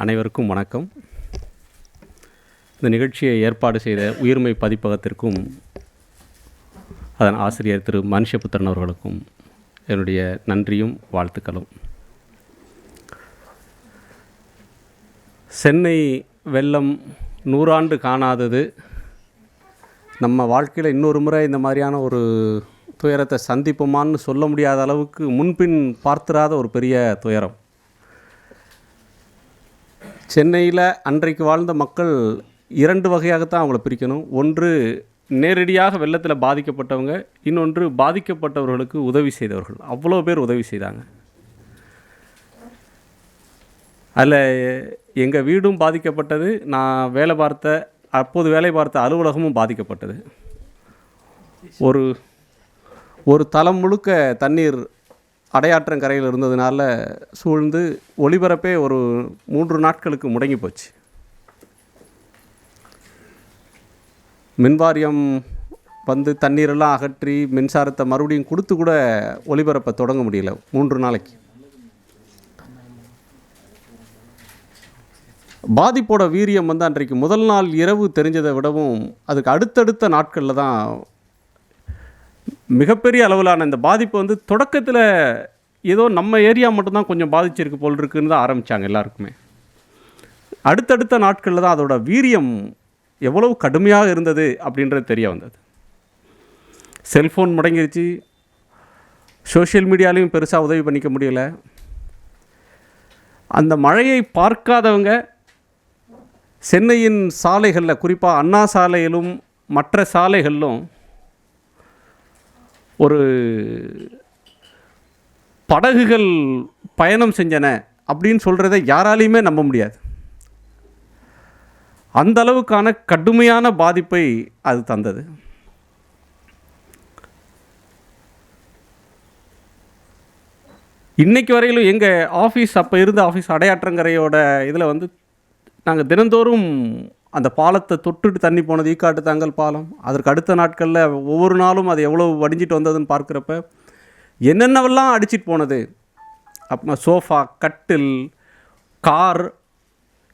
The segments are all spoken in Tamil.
அனைவருக்கும் வணக்கம். இந்த நிகழ்ச்சியை ஏற்பாடு செய்த உயிர்மை பதிப்பகத்திற்கும் அதன் ஆசிரியர் திரு மனுஷபுத்திரன் அவர்களுக்கும் என்னுடைய நன்றியும் வாழ்த்துக்களும். சென்னை வெள்ளம் நூறாண்டு காணாதது. நம்ம வாழ்க்கையில் இன்னொரு முறை இந்த மாதிரியான ஒரு துயரத்தை சந்திப்போமான்னு சொல்ல முடியாத அளவுக்கு முன்பின் பார்த்திராத ஒரு பெரிய துயரம். சென்னையில் அன்றைக்கு வாழ்ந்த மக்கள் இரண்டு வகையாகத்தான் அவங்கள பிரிக்கணும். ஒன்று நேரடியாக வெள்ளத்தில் பாதிக்கப்பட்டவங்க இன்னொன்று பாதிக்கப்பட்டவர்களுக்கு உதவி செய்தவர்கள். அவ்வளோ பேர் உதவி செய்தாங்க. அதில் எங்கள் வீடும் பாதிக்கப்பட்டது நான் வேலை பார்த்த அப்போது வேலை பார்த்த அலுவலகமும் பாதிக்கப்பட்டது. ஒரு ஒரு தளம் முழுக்க தண்ணீர் அடையாற்றங்கரையில் இருந்ததுனால சூழ்ந்து ஒளிபரப்பே ஒரு மூன்று நாட்களுக்கு முடங்கி போச்சு. மின்வாரியம் வந்து தண்ணீரெல்லாம் அகற்றி மின்சாரத்தை மறுபடியும் கொடுத்து கூட ஒளிபரப்பை தொடங்க முடியல மூன்று நாளைக்கு. பாதிப்போட வீரியம் வந்து அன்றைக்கு முதல் நாள் இரவு தெரிஞ்சதை விடவும் அதுக்கு அடுத்தடுத்த நாட்களில் தான் மிகப்பெரிய அளவிலான இந்த பாதிப்பு வந்து தொடக்கத்தில் ஏதோ நம்ம ஏரியா மட்டும்தான் கொஞ்சம் பாதிச்சிருக்கு போல் இருக்குன்னு தான் ஆரம்பித்தாங்க எல்லாருக்குமே. அடுத்தடுத்த நாட்களில் தான் அதோட வீரியம் எவ்வளவு கடுமையாக இருந்தது அப்படின்றது தெரிய வந்தது. செல்ஃபோன் முடங்கிருச்சு. சோஷியல் மீடியாலையும் பெருசாக உதவி பண்ணிக்க முடியல. அந்த மழையை பார்க்காதவங்க சென்னையின் சாலைகளில் குறிப்பாக அண்ணா சாலையிலும் மற்ற சாலைகளிலும் ஒரு படகுகள் பயணம் செஞ்சன அப்படின்னு சொல்கிறத யாராலையுமே நம்ப முடியாது. அந்த அளவுக்கான கடுமையான பாதிப்பை அது தந்தது. இன்றைக்கு வரையிலும் எங்கள் ஆஃபீஸ் அப்போ இருந்த ஆஃபீஸ் அடையாற்றங்கரையோட இதில் வந்து நாங்கள் தினந்தோறும் அந்த பாலத்தை தொட்டுட்டு தண்ணி போனது ஈக்காட்டு தாங்கல் பாலம். அதற்கு அடுத்த நாட்களில் ஒவ்வொரு நாளும் அது எவ்வளோ வடிஞ்சிட்டு வந்ததுன்னு பார்க்குறப்ப என்னென்னவெல்லாம் அடிச்சிட்டு போனது? அப்புறமா சோஃபா கட்டில் கார்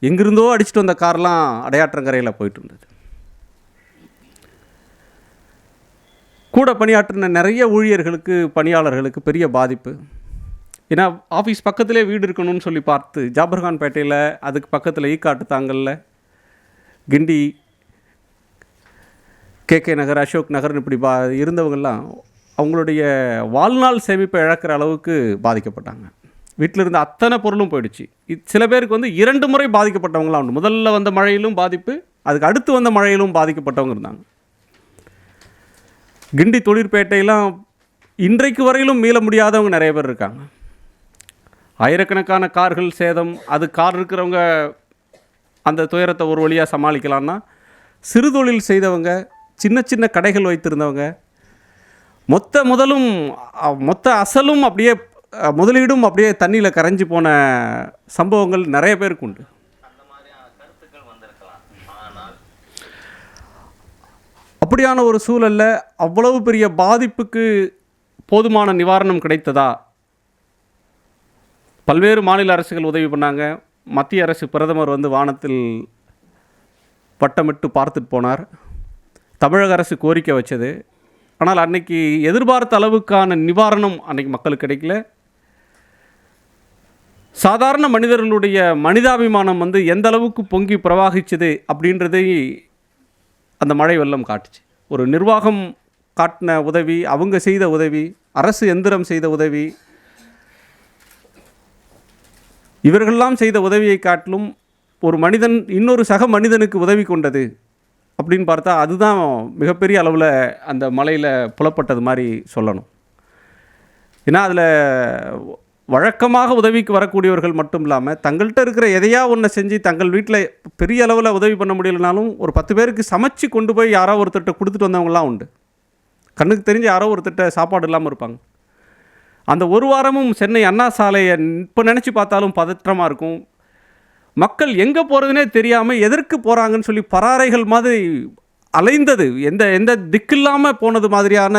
எங்கிருந்தோ அடிச்சிட்டு வந்த கார்லாம் அடையாற்றங்கரையில் போயிட்டு இருந்தது. கூட பணியாற்றின நிறைய ஊழியர்களுக்கு பணியாளர்களுக்கு பெரிய பாதிப்பு. ஏன்னா ஆஃபீஸ் பக்கத்திலே வீடு இருக்கணும்னு சொல்லி பார்த்து ஜாபர்கான் பேட்டையில் அதுக்கு பக்கத்தில் ஈக்காட்டு தாங்கல்ல கிண்டி கேகே நகர் அசோக் நகர்னு இப்படி பா இருந்தவங்கெல்லாம் அவங்களுடைய வாழ்நாள் சேமிப்பை இழக்கிற அளவுக்கு பாதிக்கப்பட்டாங்க. வீட்டில் இருந்த அத்தனை பொருளும் போயிடுச்சு. சில பேருக்கு வந்து இரண்டு முறை பாதிக்கப்பட்டவங்களாம் உண்டு. முதல்ல வந்த மழையிலும் பாதிப்பு அதுக்கு அடுத்து வந்த மழையிலும் பாதிக்கப்பட்டவங்க இருந்தாங்க. கிண்டி தொழிற்பேட்டையெல்லாம் இன்றைக்கு வரையிலும் மீள முடியாதவங்க நிறைய பேர் இருக்காங்க. ஆயிரக்கணக்கான கார்கள் சேதம் அது கார் இருக்கிறவங்க அந்த துயரத்தை ஒரு வழியாக சமாளிக்கலாம்னா சிறு தொழில் செய்தவங்க சின்ன சின்ன கடைகள் வைத்திருந்தவங்க மொத்த முதலும் மொத்த அசலும் அப்படியே முதலீடும் அப்படியே தண்ணியில் கரைஞ்சி போன சம்பவங்கள் நிறைய பேருக்கு உண்டு. அப்படியான ஒரு சூழல்ல அவ்வளவு பெரிய பாதிப்புக்கு போதுமான நிவாரணம் கிடைத்ததா? பல்வேறு மாநில அரசுகள் உதவி பண்ணாங்க. மத்திய அரசு பிரதமர் வந்து வானத்தில் வட்டமிட்டு பார்த்துட்டு போனார். தமிழக அரசு கோரிக்கை வச்சது. ஆனால் அன்னைக்கு எதிர்பார்த்த அளவுக்கான நிவாரணம் அன்னைக்கு மக்களுக்கு கிடைக்கல. சாதாரண மனிதர்களுடைய மனிதாபிமானம் வந்து எந்த அளவுக்கு பொங்கி பிரவாகிச்சது அப்படின்றதை அந்த மழை வெள்ளம் காட்டுச்சு. ஒரு நிர்வாகம் காட்டின உதவி அவங்க செய்த உதவி அரசு எந்திரம் செய்த உதவி இவர்களெல்லாம் செய்த உதவியை காட்டிலும் ஒரு மனிதன் இன்னொரு சக மனிதனுக்கு உதவி கொண்டது அப்படின்னு பார்த்தா அதுதான் மிகப்பெரிய அளவில் அந்த மலையில் புலப்பட்டது மாதிரி சொல்லணும். ஏன்னா அதில் வழக்கமாக உதவிக்கு வரக்கூடியவர்கள் மட்டும் இல்லாமல் தங்கள்கிட்ட இருக்கிற எதையா ஒன்றை செஞ்சு தங்கள் வீட்டில் பெரிய அளவில் உதவி பண்ண முடியலனாலும் ஒரு பத்து பேருக்கு சமைச்சு கொண்டு போய் யாரோ ஒருத்தர்கிட்ட கொடுத்துட்டு வந்தவங்களாம் உண்டு. கண்ணுக்கு தெரிஞ்சு யாரோ ஒருத்தர்கிட்ட சாப்பாடு இல்லாமல் இருப்பாங்க. அந்த ஒரு வாரமும் சென்னை அண்ணா சாலையை இப்போ நினச்சி பார்த்தாலும் பதற்றமாக இருக்கும். மக்கள் எங்கே போகிறதுனே தெரியாமல் எதற்கு போகிறாங்கன்னு சொல்லி பராரைகள் மாதிரி அலைந்தது. எந்த எந்த திக்கில்லாமல் போனது மாதிரியான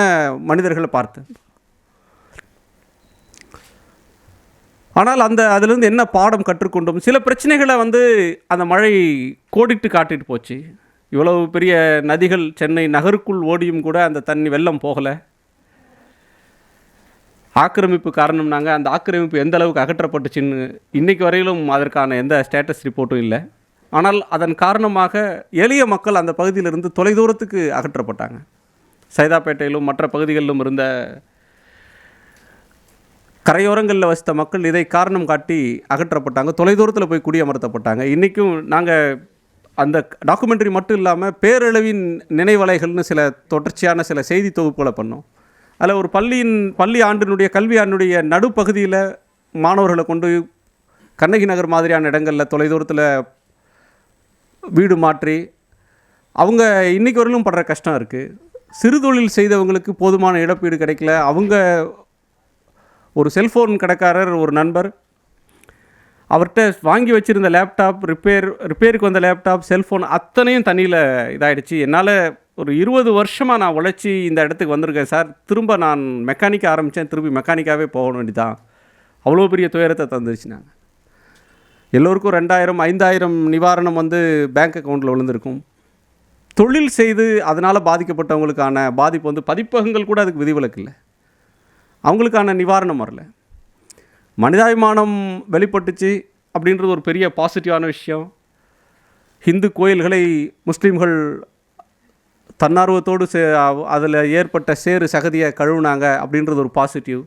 மனிதர்களை பார்த்து. ஆனால் அந்த அதிலிருந்து என்ன பாடம் கற்றுக்கொண்டோம்? சில பிரச்சனைகளை வந்து அந்த மழை கோடிட்டு காட்டிட்டு போச்சு. இவ்வளவு பெரிய நதிகள் சென்னை நகருக்குள் ஓடியும் கூட அந்த தண்ணி வெள்ளம் போகலை. ஆக்கிரமிப்பு காரணம்னாங்க. அந்த ஆக்கிரமிப்பு எந்த அளவுக்கு அகற்றப்பட்டுச்சுன்னு இன்றைக்கு வரையிலும் அதற்கான எந்த ஸ்டேட்டஸ் ரிப்போர்ட்டும் இல்லை. ஆனால் அதன் காரணமாக எளிய மக்கள் அந்த பகுதியிலிருந்து தொலைதூரத்துக்கு அகற்றப்பட்டாங்க. சைதாப்பேட்டையிலும் மற்ற பகுதிகளிலும் இருந்த கரையோரங்களில் வசித்த மக்கள் இதை காரணம் காட்டி அகற்றப்பட்டாங்க. தொலைதூரத்தில் போய் குடியமர்த்தப்பட்டாங்க. இன்றைக்கும் நாங்கள் அந்த டாக்குமெண்ட்ரி மட்டும் இல்லாமல் பேரளவின் நினைவலைகள்னு சில தொடர்ச்சியான சில செய்தி தொகுப்புகளை பண்ணோம். அதில் ஒரு பள்ளியின் பள்ளி ஆண்டினுடைய கல்வி ஆண்டினுடைய நடுப்பகுதியில் மாணவர்களை கொண்டு கண்ணகி நகர் மாதிரியான இடங்களில் தொலைதூரத்தில் வீடு மாற்றி அவங்க இன்னைக்கு வரையிலும் படுற கஷ்டம் இருக்குது. சிறு தொழில் செய்தவங்களுக்கு போதுமான இழப்பீடு கிடைக்கல. அவங்க ஒரு செல்ஃபோன் கடைக்காரர் ஒரு நண்பர் அவர்கிட்ட வாங்கி வச்சுருந்த லேப்டாப் ரிப்பேர் ரிப்பேருக்கு வந்த லேப்டாப் செல்ஃபோன் அத்தனையும் தண்ணியில் இதாயிடுச்சு. என்னால் ஒரு இருபது வருஷமாக நான் உழைச்சி இந்த இடத்துக்கு வந்திருக்கேன் சார். திரும்ப நான் மெக்கானிக் ஆரம்பித்தேன் திரும்பி மெக்கானிக்காகவே போக வேண்டிதான். அவ்வளோ பெரிய துயரத்தை தந்துருச்சு நாங்கள் எல்லோருக்கும் ரெண்டாயிரம் ஐந்தாயிரம் நிவாரணம் வந்து பேங்க் அக்கௌண்ட்டில் விழுந்திருக்கும். தொழில் செய்து அதனால் பாதிக்கப்பட்டவங்களுக்கான பாதிப்பு வந்து பதிப்பகங்கள் கூட அதுக்கு விதிவிலக்கு இல்லை. அவங்களுக்கான நிவாரணம் வரல. மனிதாபிமானம் வெளிப்பட்டுச்சு அப்படின்றது ஒரு பெரிய பாசிட்டிவான விஷயம். ஹிந்து கோயில்களை முஸ்லீம்கள் தன்னார்வத்தோடு சே அதில் ஏற்பட்ட சேறு சகதியை கழுவுனாங்க அப்படின்றது ஒரு பாசிட்டிவ்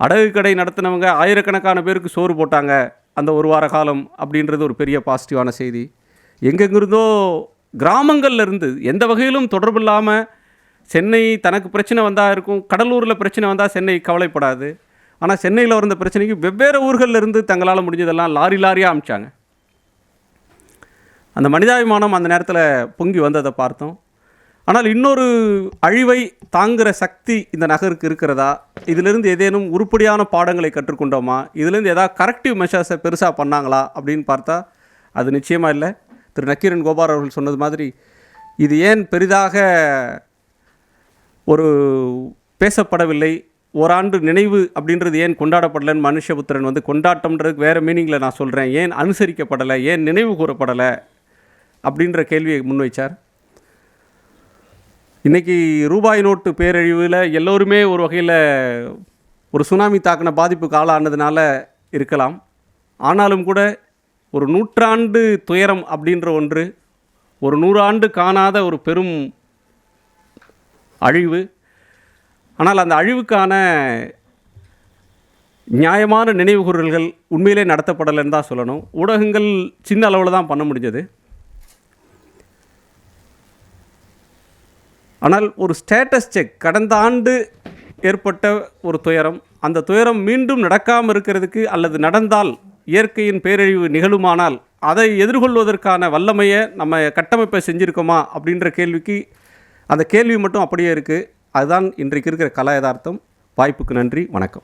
அடகு கடை நடத்தினவங்க ஆயிரக்கணக்கான பேருக்கு சோறு போட்டாங்க அந்த ஒரு வார காலம் அப்படின்றது ஒரு பெரிய பாசிட்டிவான செய்தி. எங்கெங்கிருந்தோ கிராமங்களில் இருந்து எந்த வகையிலும் தொடர்பு இல்லாமல் சென்னை தனக்கு பிரச்சனை வந்தால் இருக்கும் கடலூரில் பிரச்சனை வந்தால் சென்னை கவலைப்படாது. ஆனால் சென்னையில் வந்த பிரச்சனைக்கு வெவ்வேறு ஊர்களில் இருந்து தங்களால் முடிஞ்சதெல்லாம் லாரி லாரியாக அமிச்சாங்க. அந்த மனிதாபிமானம் அந்த நேரத்தில் பொங்கி வந்ததை பார்த்தோம். ஆனால் இன்னொரு அழிவை தாங்குகிற சக்தி இந்த நகருக்கு இருக்கிறதா? இதிலிருந்து ஏதேனும் உருப்படியான பாடங்களை கற்றுக்கொண்டோமா? இதிலேருந்து ஏதாவது கரெக்டிவ் மெஷர்ஸை பெருசாக பண்ணாங்களா? அப்படின்னு பார்த்தா அது நிச்சயமாக இல்லை. திரு நக்கீரன் கோபால் அவர்கள் சொன்னது மாதிரி இது ஏன் பெரிதாக ஒரு பேசப்படவில்லை? ஓராண்டு நினைவு அப்படின்றது ஏன் கொண்டாடப்படலைன்னு மனுஷபுத்திரன் வந்து கொண்டாட்டம்ன்றது வேறு மீனிங்கில் நான் சொல்கிறேன் ஏன் அனுசரிக்கப்படலை? ஏன் நினைவு கூறப்படலை? அப்படின்ற கேள்வியை முன்வைச்சார். இன்றைக்கி ரூபாய் நோட்டு பேரழிவில் எல்லோருமே ஒரு வகையில் ஒரு சுனாமி தாக்கின பாதிப்புக்கு ஆளானதுனால இருக்கலாம். ஆனாலும் கூட ஒரு நூற்றாண்டு துயரம் அப்படின்ற ஒன்று ஒரு நூறாண்டு காணாத ஒரு பெரும் அழிவு. ஆனால் அந்த அழிவுக்கான நியாயமான நினைவுகூறல்கள் உண்மையிலே நடத்தப்படலைன்னு தான் சொல்லணும். ஊடகங்கள் சின்ன அளவில் தான் பண்ண முடிஞ்சது. ஆனால் ஒரு ஸ்டேட்டஸ் செக் கடந்த ஆண்டு ஏற்பட்ட ஒரு துயரம். அந்த துயரம் மீண்டும் நடக்காமல் இருக்கிறதுக்கு அல்லது நடந்தால் இயற்கையின் பேரழிவு நிகழுமானால் அதை எதிர்கொள்வதற்கான வல்லமையை நம்ம கட்டமைப்பை செஞ்சுருக்கோமா அப்படின்ற கேள்விக்கு அந்த கேள்வி மட்டும் அப்படியே இருக்குது அதுதான் இன்றைக்கு இருக்கிற கலா யதார்த்தம். வாய்ப்புக்கு நன்றி. வணக்கம்.